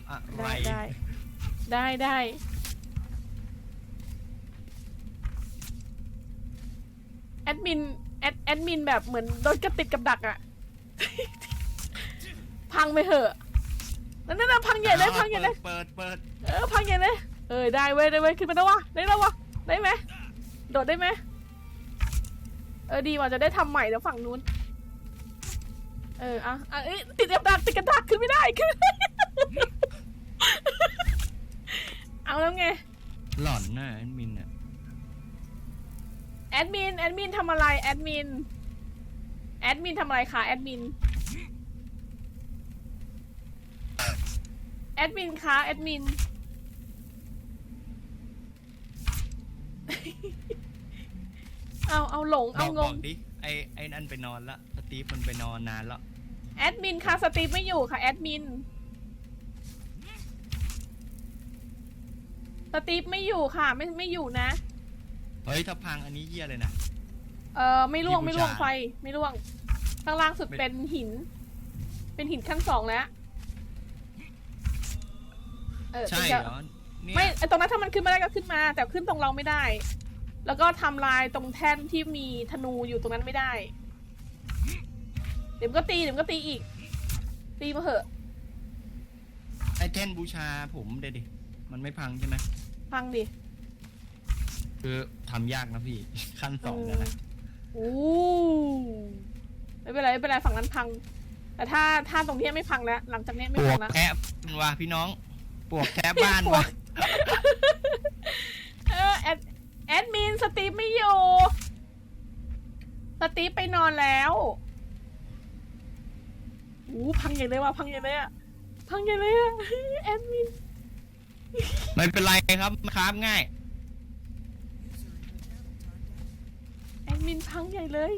ำอะไร ได้ได้ได้ได้แอดมินแอดแอดมินแบบเหมือนโดนกระติดกับดักอะ พังไปเหอะนั่นนั่นนะพังใหญ่เลยพังใหญ่เลยเปิดเปิดเออพังใหญ่เลยเออได้เว้ยได้เว้ยขึ้นมาได้วะได้แล้ววะได้ไหมโดดได้ไหมเออดีว่ะจะได้ทำใหม่แล้วฝั่งนู้น เอออะอะเอ้ยติดกับดักติดกับดักขึ้นไม่ได้ขึ้นไม่ได้ เอาแล้วไง หลอนน่ะแอดมินอะแอดมิน แอดมินทำอะไร แอดมิน แอดมินทำอะไรคะ แอดมิน แอดมินคะ แอดมิน เอาเอาหลงบเอาอกงบองกดิไอไอนั่นไปนอนละสตีฟมันไปนอนนานแล้วแอดมินค่ะ สตีฟไม่อยู่ค่ะ แอดมิน สตีฟไม่อยู่ค่ะ ไม่ไม่อยู่นะ เฮ้ยถ้าพังอันนี้เยี่ยเลยนะ เออไม่ล่วงที่บูชาไม่ล่วงไฟไม่ล่วง ข้างล่างสุดไม่เป็นหิน เป็นหินขั้นสองแล้วเออใช่จะเหรอเนี่ยไม่ไอตรงนั้นถ้ามันขึ้นมาได้ก็ขึ้นมา แต่ขึ้นตรงเราไม่ได้ แล้วก็ทำลายตรงแท่นที่มีธนูอยู่ตรงนั้นไม่ได้ เดี๋ยวมันก็ตีเดี๋ยวมันก็ตีอีก ตีมาเหอะไอแท่นบูชาผมเดี๋ยวดิ มันไม่พังใช่ไหม พังดิคือทำยากนะพี่ ขั้นสองนั่นแหละโอ้ไม่เป็นไรไม่เป็นไรฝั่งนั้นพัง แต่ถ้าถ้าตรงนี้ไม่พังแล้ว หลังจากนี้ไม่ปวพักงแล้วแทะว่ะพี่น้อง ปวกแทะบ้านว่ะเออแอดแอดมินสตีฟไม่อยู่สตีฟไปนอนแล้วโอ้พังใหญ่เลยว่ะพังใหญ่เลยอะพังใหญ่เลยอะแอดมิน ไม่เป็นไรครับครับง่าย แอดมินพังใหญ่เลย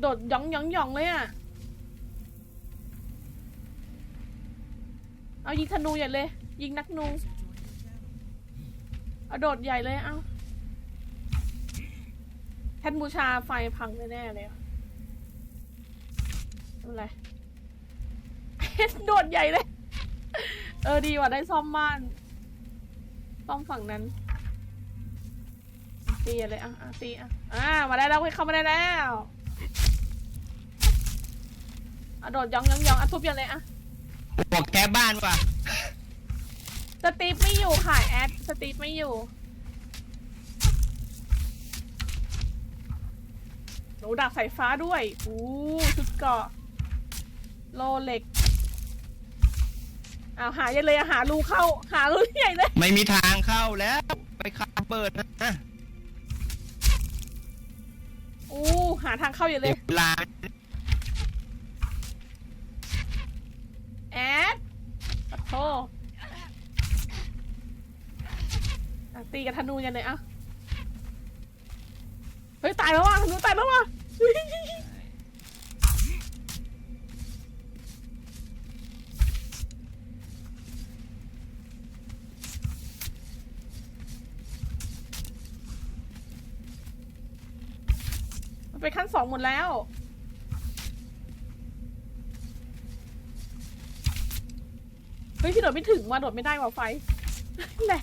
โดดหยองหยองหยองเลยอะ เอายิงธนูใหญ่เลย ยิงนักนู เอาโดดใหญ่เลย เอา แท่นบูชาไฟพังแน่ๆเลยอะไม่เป็นไรโดดใหญ่เลย เออดีว่ะได้ซ่อมบ้าน ซ่อมฝั่งนั้นตีอะไรอะอะตีอะอ่ามาได้แล้วเว้ยเข้ามาได้แล้วอะโดดยองยองยองอะทุบยังเลยอะปวกแทะบ้านว่ะ สตีฟไม่อยู่ค่ะแอด สตีฟไม่อยู่ นูดักสายฟ้าด้วยอู้ชุดเกราะ โลเหล็กอ้าวหาใหญ่เลยอะหารูเข้า หารูใหญ่เลย ไม่มีทางเข้าแล้ว ไปคาเปิดนะอู้หาทางเข้าใหญ่เลเดี๋ยยวเวลาแอดปะโทอะตีกับธนูกันเลยอะเฮ้ยตายแล้วว่ะธนูตายแล้วว่ะ มันไปขั้นสองหมดแล้ว เฮ้ยพี่โดดไม่ถึงว่ะโดดไม่ได้ว่ะไฟแหละ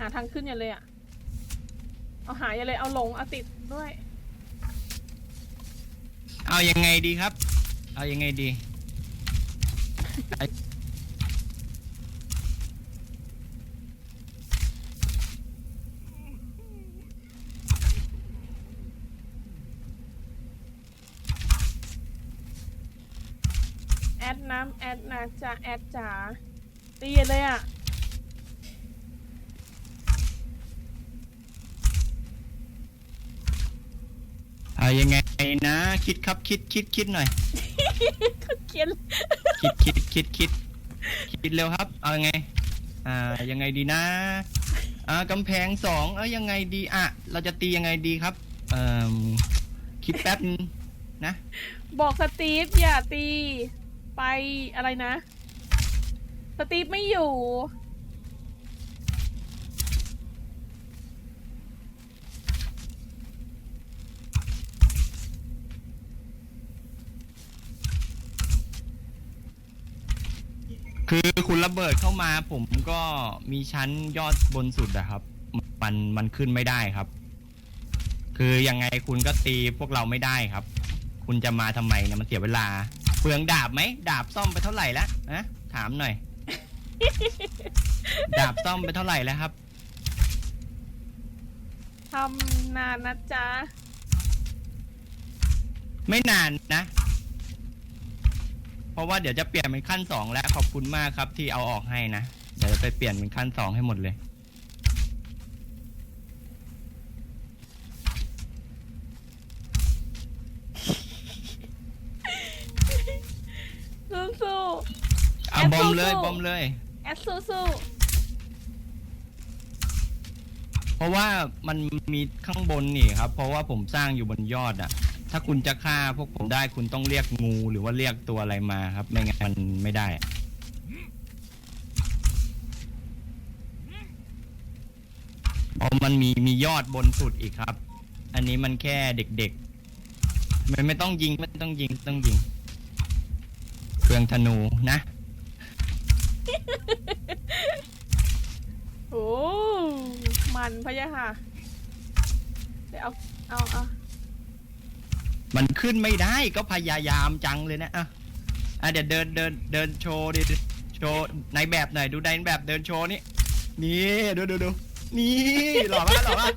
หา ทางขึ้นอย่าเลยอะเอาหาอย่าเลยเอาลงเอาติดด้วย เอายังไงดีครับ เอายังไงดีแอดน้ำแอดนะจะแอดจ๋าตีเลยอะ เอายังไงนะ คิดครับคิดคิดคิดหน่อยเขียนคิดคิดคิดคิดคิดเร็วครับ เอายังไง อ่ายังไงดีนะ อ่ากำแพงสองเอ้ยยังไงดีอะเราจะตียังไงดีครับ เอ่อคิดแป๊บนึงนะ บอกสตีฟอย่าตี ไปอะไรนะ สตีฟไม่อยู่ คือคุณระเบิดเข้ามาผมก็มีชั้นยอดบนสุดอะครับ มันมันขึ้นไม่ได้ครับ คือยังไงคุณก็ตีพวกเราไม่ได้ครับ คุณจะมาทำไมเนี่ยมันเสียเวลา เปลืองดาบไหมดาบซ่อมไปเท่าไหร่แล้วนะถามหน่อย ดาบซ่อมไปเท่าไหร่แล้วครับ ทำนานนะจ๊ะ ไม่นานนะ เพราะว่าเดี๋ยวจะเปลี่ยนเป็นขั้นสองแล้วขอบคุณมากครับที่เอาออกให้นะ เดี๋ยวจะไปเปลี่ยนเป็นขั้นสองให้หมดเลย สู้สู้เอาแอดบอมเลยสู้ๆบอมเลย ๆแอดสู้สู้เพราะว่ามันมีข้างบนนี่ครับ เพราะว่าผมสร้างอยู่บนยอดอะ ถ้าคุณจะฆ่าพวกผมได้คุณต้องเรียกงูหรือว่าเรียกตัวอะไรมาครับ ไม่งั้นมันไม่ได้เพราะมันมีมียอดบนสุดอีกครับ อันนี้มันแค่เด็กๆมันไม่ต้องยิงไม่ต้องยิงต้องยิงเครื่องธนูนะโอ้ มันพะยะค่ะ เดี๋ยวเอา เอาเอา มันขึ้นไม่ได้ก็พยายามจังเลยนะอะอะเดี๋ยวเดินเดินเดินโชว์ดิโชว์ในแบบหน่อยดูในแบบเดินโชว์นี่นี่ดูดูดูนี่หล่อปะหล่อปะ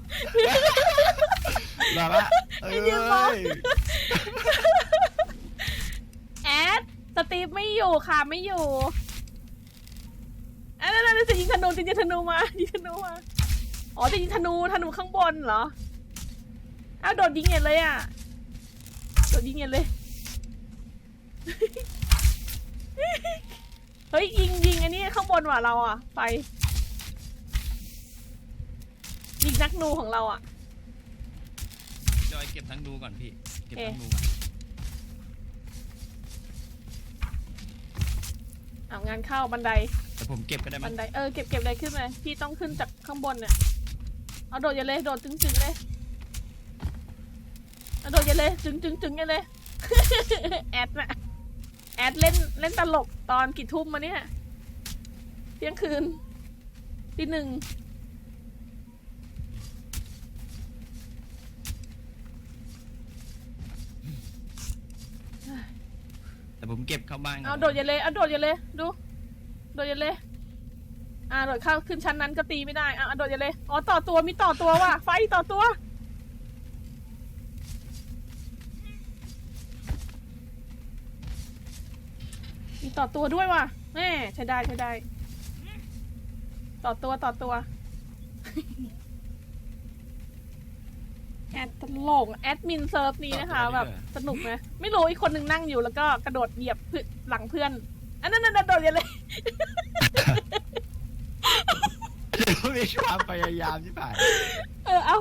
หล่อปะเอ้ยแอดสตีฟไม่อยู่ค่ะไม่อยู่อันนั้นจะยิงธนูจะยิงธนูมายิงธนูมาอ๋อจะยิงธนูธนูข้างบนเหรออ้าวโดดยิงเห็นเลยอะ โดดยิงเห็นเลย เฮ้ยยิงยิงอันนี้ข้างบนว่ะเราอะ ไป ยิงนักนูของเราอะ จอยเก็บทั้งดูก่อนพี่ เก็บเอ๊ะทั้งดูก่อนอ่างานเข้าบันได แต่ผมเก็บก็ได้บัมั้นยไดเออเก็บเก็บอะไรขึ้นเลยพี่ต้องขึ้นจากข้างบนเนี่ย เอาโดดอย่าเลยโดดจึงจึงเลยเอา โดดอย่าเลย จึงจึงจึงอย่าเลย แอดน่ะ แอดเล่นเล่นตลกตอนกี่ทุ่มมาเนี่ย เที่ยงคืนตีหนึ่งแต่ผมเก็บเข้าบ้านก่นเอาโดดอย่าเลยเอาโดดอย่าเลย ดู โดดอย่าเลย อ่าโดดเข้าขึ้นชั้นนั้นก็ตีไม่ได้อะเอาโดดอย่าเลย อ๋อต่อตัวมีต่อตัวว่ะ ไฟต่อตัว ต่อตัวด้วยว่ะแม่ใช้ได้ใช้ได้ ต่อตัวต่อตัว แอดตลกแอดมินเซิร์ฟนี้นะคะ แบบสนุกนะ ไม่รู้อีกคนหนึ่งนั่งอยู่แล้วก็กระโดดเหยียบเพื่อนหลังเพื่อน อันนั้นนั่นโดดอย่าเลยเดี๋ยวมีความพยายามที่ผ่านเออเอา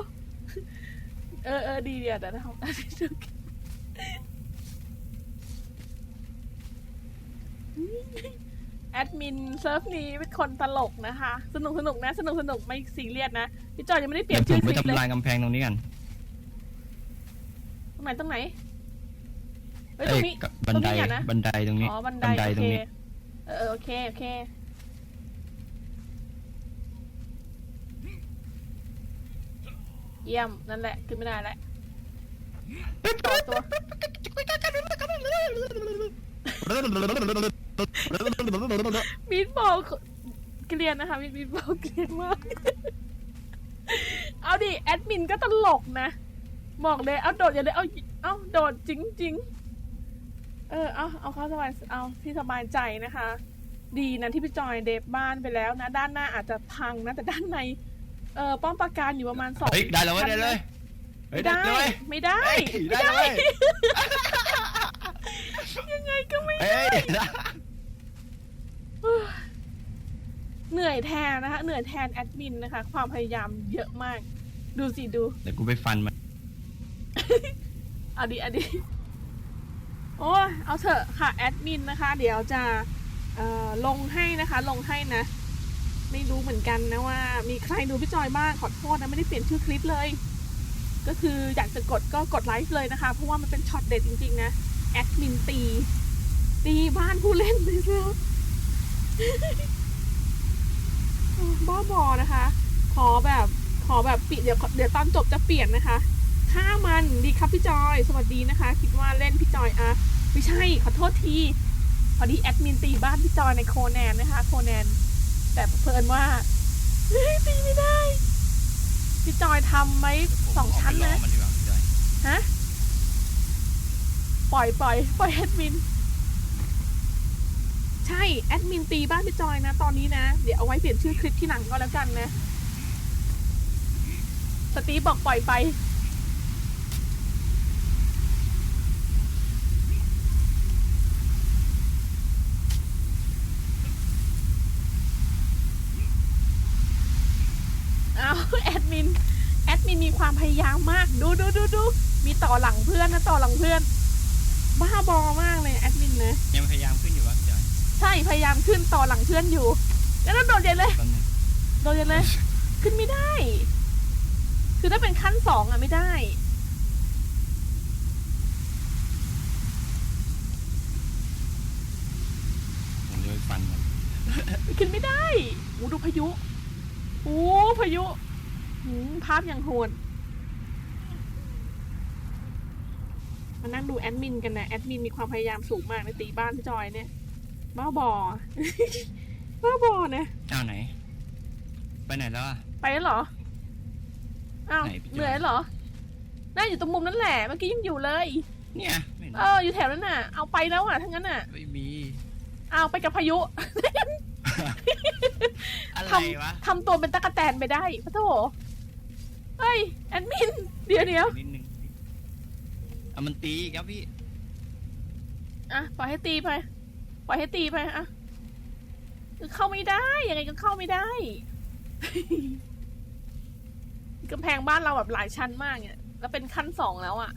เออเออดีเดียวเดี๋ยวนะ แอดมินเซิร์ฟนี้เป็นคนตลกนะคะ สนุกสนุกนะสนุกสนุกไม่ซีเรียสนะพี่จอยยังไม่ได้เปลี่เดี๋ยยนวผชื่มอคไปลิปเลยทำลายกำแพงตรงนี้กันตรงไหนตรงไหนเฮ้ยตเอ้รยงนี้ กับบันไดตรงนี้อะนะ บันไดตรงนี้อ๋อบันไดไดโอตรเคงนี้เออเออโอเคโอเคเยี่ยมนั่นแหละขึ้นไม่ได้แล้วต่อตัว มีดบอลเกลียนนะคะมีดมีดบอลเกลียนมาก เอาดิแอดมินก็ตลกนะ บอกเลยเอาโดดอย่าเลยเอาเอาโดดจริงๆเออเอาเอาเข้าสบายเอาที่สบายใจนะคะ ดีนะที่พี่จอยเดฟบ้านไปแล้วนะ ด้านหน้าอาจจะพังนะ แต่ด้านในเออป้อมปราการอยู่ประมาณสองเฮ้ยได้แล้วเว้ยได้เลยเฮ้ไม่ยได้เลยไม่ได้เฮ้ยไม่ได้ได้เลยยังไงก็ไม่เฮ้ยได้ เหนื่อยแทนนะคะ เหนื่อยแทนแอดมินนะคะ ความพยายามเยอะมาก ดูสิดู เดี๋ยวกูไปฟันมันเอาดิเอาดิโอ้ยเอาเถอะค่ะแอดมินนะคะ เดี๋ยวจะเอ่อลงให้นะคะ ลงให้นะ ไม่รู้เหมือนกันนะว่า มีใครดูพี่จอยบ้างขอโทษนะ ไม่ได้เปลี่ยนชื่อคลิปเลย ก็คืออยากจะกดก็กดไลค์เลยนะคะ เพราะว่ามันเป็นช็อตเด็ดจริง ๆ นะแอดมินตี ตีบ้านผู้เล่นเลยแล้ว บ้าบอนะคะ ขอแบบขอแบบปิดเดี๋ยวเดี๋ยวตอนจบจะเปลี่ยนนะคะฆ่ามันดีครับพี่จอย สวัสดีนะคะ คิดว่าเล่นพี่จอยอะไม่ใช่ขอโทษทีพอดีแอดมินตีบ้านพี่จอยในโคแนนนะคะ โคแนน แต่เพลินว่าเฮ้ยตีไม่ได้ พี่จอยทำไหมสองชั้นผมนะเาไปล่อมันดีกว่าพี่จอยฮะปล่อยปล่อยปล่อยแอดมิน ใช่ แอดมินตีบ้านพี่จอยนะ ตอนนี้นะ เดี๋ยวเอาไว้เปลี่ยนชื่อคลิปที่หลังก็แล้วกันนะ สตีบอกปล่อยไป เอาแอดมิน แอดมินมีความพยายามมาก ดูดูดูดู มีต่อหลังเพื่อนนะ ต่อหลังเพื่อน บ้าบอมากเลยแอดมินนะ ยังพยายามขึ้นอยู่วะพี่อ ใช่พยายามขึ้นต่อหลังเพื่อนอยู่แล้วก็โดดใหญ่เลยแป๊บนึงโดดใหญ่เลย ขึ้นไม่ได้ คือถ้าเป็นขั้นสองอะไม่ได้ผมจะไปฟันมันขึ้นไม่ได้โอ้ดูพายุโอ้พายุหืมภาพอย่างโหดมานั่งดูแอดมินกันนะแอดมินมีความพยายามสูงมากในตีบ้านพี่จอยเนี่ย บ้าบอ บ้าบอนะอ้าวไหน ไปไหนแล้วอะ ไปแล้วเหรอ อ้าวไหนพี่จอย เหนื่อยเหรอน่าอยู่ตรงมุมนั่นแหละ เมื่อกี้ยังอยู่เลย เนี่ยไม่เห็นเอออยู่แถวนั้นน่ะ เอาไปแล้วอะทั้งนั้นน่ะ ไม่มี เอาไปกับพายุ อะไรวะทำตัวเป็นตะกะแตนไปได้พะโถเฮ้ยแอดมิน เดี๋ยวเดี๋ยวนิดนึงเอามันตีอีกครับพี่ อะปล่อยให้ตีไป ปล่อยให้ตีไปอะเข้าไม่ได้ ยังไงก็เข้าไม่ได้กำแพงบ้านเราแบบหลายชั้นมากเนี่ยแล้วเป็นขั้นสองแล้วอะ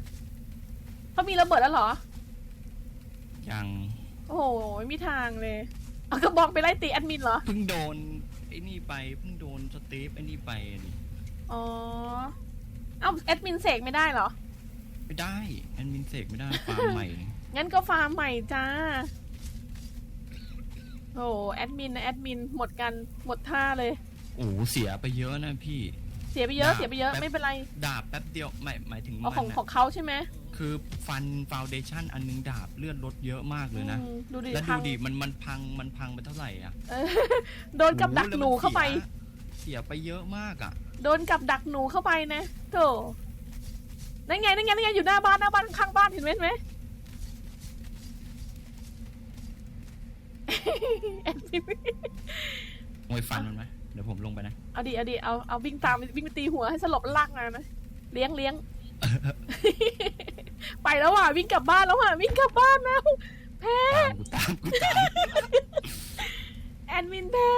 เขามีระเบิดแล้วเหรอ ยัง โอ้โหไม่มีทางเลยเอากระบองไปไล่ตีแอดมินเหรอ เพิ่งโดนไอ้นี่ไป เพิ่งโดนสตีฟไอ้นี่ไปอะดิอ๋อ เอ้าแอดมินเสกไม่ได้เหรอ ไม่ได้ แอดมินเสกไม่ได้ฟาร์มใหม่ งั้นก็ฟาร์มใหม่จ้า โอ้แอดมินนะแอดมินหมดกันหมดท่าเลย โอ้โหเสียไปเยอะนะพี่ เสียไปเยอะดาบเสียไปเยอะแป๊บ ไม่เป็นไรดาบแป๊บเดียวไม่หมายถึงเอามันของอะของเขาใช่ไหมคือฟันฟาวเดชั่นอันนึงดาบเลือดลดเยอะมากเลยนะ อืมดูดิแล้วพัดูงดิมันมันพังมันพังไปเท่าไหร่อะเออโดนกับดักโอ้โแล้วหนูมัเข้าไปเสียเสียไปเยอะมากอะ โดนกับดักหนูเข้าไปนะโถนั่นไงนั่นไงนั่นไงอยู่หน้าบ้านหน้าบ้านข้างบ้านเห็นไหมเห็นไหม แอด มินมวยฟันมันไหมเดี๋ยวผมลงไปนะ เอาดิเอาดิเอาเอาวิ่งตามวิ่งไปตีหัวให้สลบลากมานะเลี้ยงเลี้ยง ไปแล้วอะวิ่งกลับบ้านแล้วอะวิ่งกลับบ้านแล้วแพ้ตามกูตามกูตามแอดมินแพ้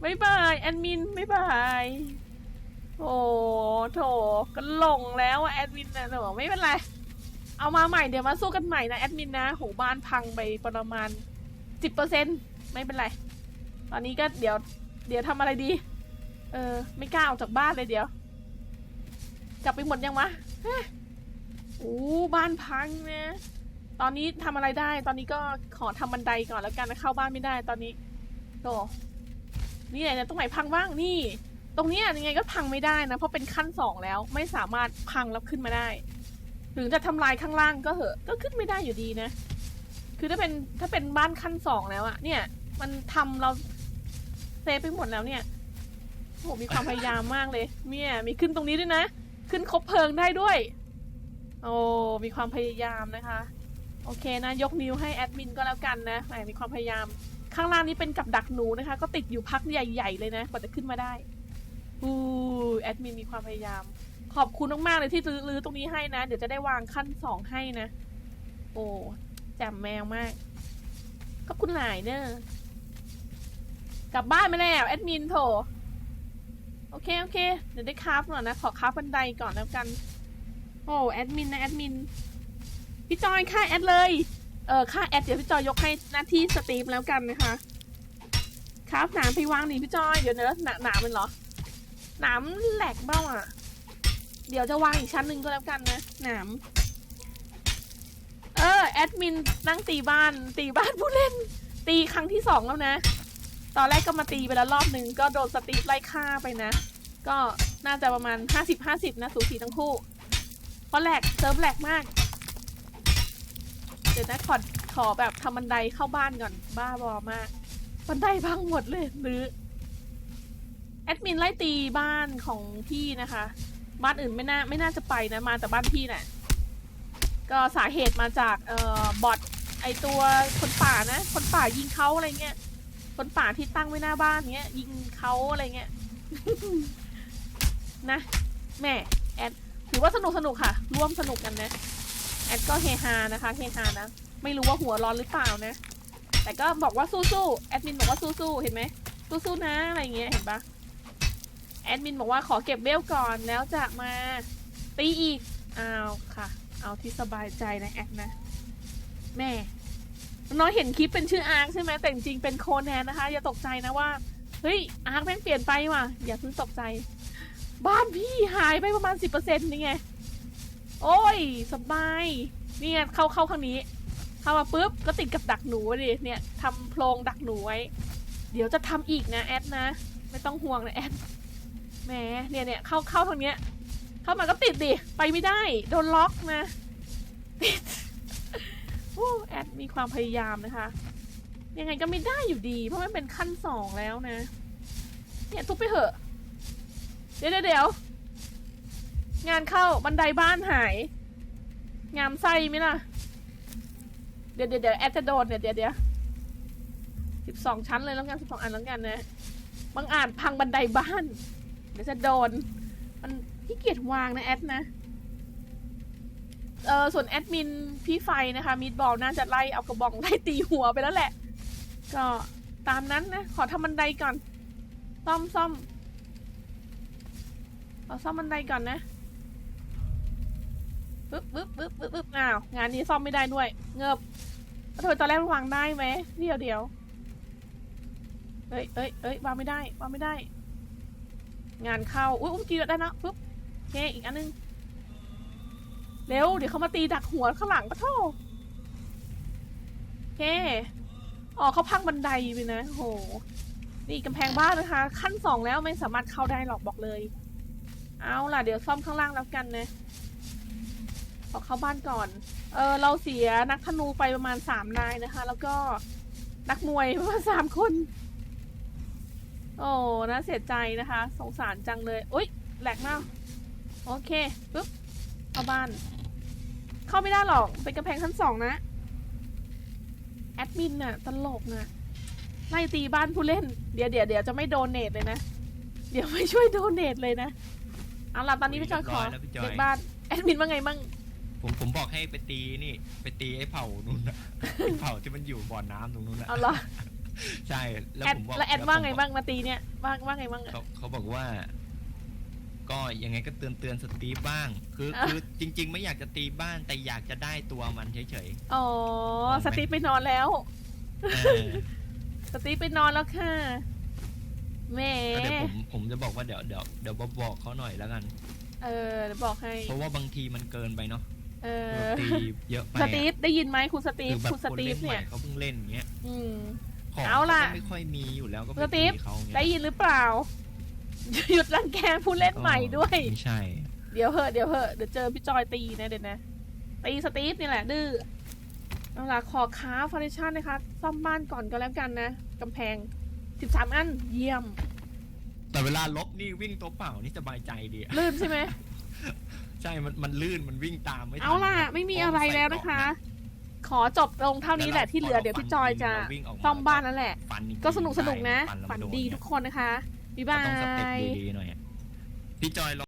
ไม่บายแอดมินไม่บายโอ้โถก็หลงแล้วอะแอดมินนะหนูไม่เป็นไร เอามาใหม่เดี๋ยวมาสู้กันใหม่นะแอดมินนะโหบ้านพังไปประมาณ สิบเปอร์เซ็นไม่เป็นไร ตอนนี้ก็เดี๋ยว เดี๋ยวทำอะไรดี เออ ไม่กล้าออกจากบ้านเลยเดี๋ยว กลับไปหมดยังวะโอ้บ้านพังนะตอนนี้ทำอะไรได้ ตอนนี้ก็ขอทำบันไดก่อนแล้วกันนะเข้าบ้านไม่ได้ ตอนนี้โตนี่ไหนตรงไหนพังบ้างนี่ ตรงนี้ยยังไงก็พังไม่ได้นะเพราะเป็นขั้นสองแล้วไม่สามารถพังแล้วขึ้นมาได้ถึงจะทำลายข้างล่างก็เหอะ ก็ขึ้นไม่ได้อยู่ดีนะ คือถ้าเป็นถ้าเป็นบ้านขั้นสองแล้วอะเนี่ย มันทำเราเซฟไปหมดแล้วเนี่ยโหมีความพยายามมากเลยเนี่ยมีขึ้นตรงนี้ด้วยนะ ขึ้นคบเพลิงได้ด้วย โอ้มีความพยายามนะคะ โอเคนะ ยกนิ้วให้แอดมินก็แล้วกันนะแหมมีความพยายาม ข้างล่างนี้เป็นกับดักหนูนะคะ ก็ติดอยู่พักใหญ่ ๆ เลยนะกว่าจะขึ้นมาได้อู้แอดมินมีความพยายาม ขอบคุณมากๆเลยที่รื้อตรงนี้ให้นะ เดี๋ยวจะได้วางขั้นสองให้นะ โอ้ จ่มแมวมากขอบคุณหลายเนอะกลับบ้านไมาแล้ว แอดมินโถโอเค โอเค เดี๋ยวได้คราฟหน่อยนะ ขอคราฟบันไดก่อนแล้วกัน โอ้แอดมินนะ แอดมิน พี่จอยค่าแอดเลย เออค่าแอดเดี๋ยวพี่จอยยกให้หน้าที่สตรีมแล้วกันนะคะครับหนามไปวางนี่พี่จอย เดี๋ยวเดี๋ยวหนาหนามมันเหรอหนามแหลกเบ้าอะ เดี๋ยวจะวางอีกชั้นหนึ่งก็แล้วกันนะหนาม ออแอดมินนั่งตีบ้าน ตีบ้านผู้เล่น ตีครั้งที่สองแล้วนะ ตอนแรกก็มาตีไปแล้วรอบหนึ่งก็โดนสตีฟไล่ฆ่าไปนะ ก็น่าจะประมาณห้าสิบห้าสิบนะ สูสีทั้งคู่ เพราะแหลกเซิร์ฟแหลกมาก เดี๋ยวนะขอขอแบบทำบันไดเข้าบ้านก่อนบ้าบอมาก บันไดพังหมดเลยหรือแอดมินไล่ตีบ้านของพี่นะคะ บ้านอื่นไม่น่าไม่น่าจะไปนะมาแต่บ้านพี่น่ะ ก็สาเหตุมาจากเอ่อบอทไอตัวคนป่านะ คนป่ายิงเขาอะไรเงี้ย คนป่าที่ตั้งไว้หน้าบ้านเงี้ย ยิงเขาอะไรเงี้ย นะแม่แอดถือว่าสนุกสนุกค่ะ ร่วมสนุกกันนะ แอดก็เฮฮานะคะเฮฮานะ ไม่รู้ว่าหัวร้อนหรือเปล่านะ แต่ก็บอกว่าสู้ๆแอดมินบอกว่าสู้ๆเห็นไหมสู้ๆนะอะไรเงี้ยเห็นปะแอดมินบอกว่าขอเก็บเวลก่อนแล้วจะมาตีอีกอ้าวค่ะ เอาที่สบายใจนะแอดนะ แม่น้อยเห็นคลิปเป็นชื่ออาร์คใช่ไหมแต่จริงๆเป็นโคแนนนะคะ อย่าตกใจนะว่า เฮ้ย อาร์คแม่งเปลี่ยนไปว่ะ อย่าเพิ่งตกใจ บ้านพี่หายไปประมาณสิบเปอร์เซ็นต์นี่ไง โอ้ย สบายนี่ไงเข้าเข้าข้างนี้ เข้ามาปุ๊บ ก็ติดกับดักหนูดิเนี่ยทำโพรงดักหนูไว้ เดี๋ยวจะทำอีกนะแอดนะ ไม่ต้องห่วงนะแอดแหมเนี่ยเนี่ยเข้าเข้าทางเนี้ย เข้ามาก็ติดดิ ไปไม่ได้ โดนล็อกนะติดโอ้แอดมีความพยายามนะคะ ยังไงก็ไม่ได้อยู่ดี เพราะมันเป็นขั้นสองแล้วนะ เนี่ยทุบไปเถอะเดี๋ยวเดี๋ยวเดี๋ยวงานเข้าบันไดบ้านหาย งามไส้ไหมล่ะ เดี๋ยวเดี๋ยวเดี๋ยวแอดจะโดนเนี่ยเดี๋ยวเดี๋ยวสิบสองชั้นเลยแล้วกันสิบสองอันแล้วกันนะ บางอาจพังบันไดบ้าน เดี๋ยวจะโดน มัน ขี้เกียจวางนะแอดนะ เออส่วนแอดมินพี่ไฟนะคะมีดบอลน่าจะไล่เอากระบองไล่ตีหัวไปแล้วแหละ ก็ตามนั้นนะ ขอทำบันไดก่อน ซ่อมซ่อมขอซ่อมบันไดก่อนนะปึ๊บปึ๊บปึ๊บปึ๊บปึ๊บอ้าว งานนี้ซ่อมไม่ได้ด้วย เงิบแล้วทำไมตอนแรกวางได้ไหมเดี๋ยวเดี๋ยวเอ้ยเอ้ยเอ้ยวางไม่ได้วางไม่ได้ งานเข้า อุ้ยอุ้ยกีได้นะปึ๊บ เคอีกอันนึง เร็ว เดี๋ยวเขามาตีดักหัวข้างหลังปะโทโอเคอ๋อเขาพังบันไดไปนะโห นี่กำแพงบ้านนะคะ ขั้นสองแล้วไม่สามารถเข้าได้หรอกบอกเลย เอาล่ะ เดี๋ยวซ่อมข้างล่างแล้วกันนะขอเข้าบ้านก่อน เออเราเสียนักธนูไปประมาณสามนายนะคะ แล้วก็นักมวยประมาณสามคน โอ้น่าเสียใจนะคะ สงสารจังเลย อุ้ยแหลกมาก โอเคปุ๊บเข้าบ้าน เข้าไม่ได้หรอกเป็นกำแพงชั้นสองนะ แอดมินน่ะตลกน่ะไล่ตีบ้านผู้เล่น เดี๋ยวเดี๋ยวเดี๋ยวจะไม่โดเนทเลยนะ เดี๋ยวไม่ช่วยโดเนทเลยนะ เอาล่ะตอนนี้พี่จอยขอเรียบร้อยแล้วพี่จอย เด็กบ้านแอดมินว่าไงมั่ง ผมผมบอกให้ไปตีนี่ ไปตีไอ้เผ่านู่นน่ะ ไอ้เผ่าที่มันอยู่บ่อน้ำตรงนู้นน่ะเอาเหรอใช่แล้วแอดผมบอกแล้วแอดล้ว่าผมไงบอกบ้างมาตีเนี่ยว่าว่าไงบ้างอะเขาเขาบอกว่า ก็ยังไงก็เตือนเตือนสตีฟบ้าง คืออะคือจริง ๆ ไม่อยากจะตีบ้านแต่อยากจะได้ตัวมันเฉยอ๋อมองไหมสตีฟไปนอนแล้วๆเออสตีฟไปนอนแล้วค่ะแหมก็เดี๋ยวผมผมจะบอกว่าเดี๋ยวเดี๋ยวเดี๋ยวบอกเขาหน่อยแล้วกัน เออเดี๋ยวบอกให้ เพราะว่าบางทีมันเกินไปเนาะเอคืออตีเยอะไปสอะตีฟได้ยินไหมคุณสตีฟคือแบบคุณสคนตีเล่ฟนใหเนี่ม่ยเขาเพิ่งเล่นอย่างเงี้ย อืมของเอาล่ะก็ไม่ค่อยมีอยู่แล้วก็ไปสตีตีฟเขาอย่างได้เงี้ยยินหรือเปล่า หยุดรังแกผู้เล่นใหม่ด้วย ไม่ใช่ เดี๋ยวเหอะเดี๋ยวเหอะเดี๋ยวเจอพี่จอยตีนะเดี๋ยวนะตีสตีฟนี่แหละ ดื้อเอาล่ะขอค้าฟอร์เรชั่นนะคะ ซ่อมบ้านก่อนก็แล้วกันนะกำแพงสิบสามอัน เยี่ยม แต่เวลาลบนี่วิ่งตัวเปล่านี่สบายใจดีอะลื่นใช่ไหม ใช่มันมันลื่นมันวิ่งตามไม่ทันเอาล่ะ ไม่มีอะไรแล้วนะคะ ขอจบลงเท่านี้แหละที่เหลือเดี๋ยวพี่จอยจะเราวิ่งกมาซ่อมบ้านนั่นแหละฟันอีก็สนุกสนุกนะฟัแล้วฝันมัโดีทุกคนนะคะ บ๊ายบาต้องสเต็ปย ดีๆหน่อย พี่จอยลอง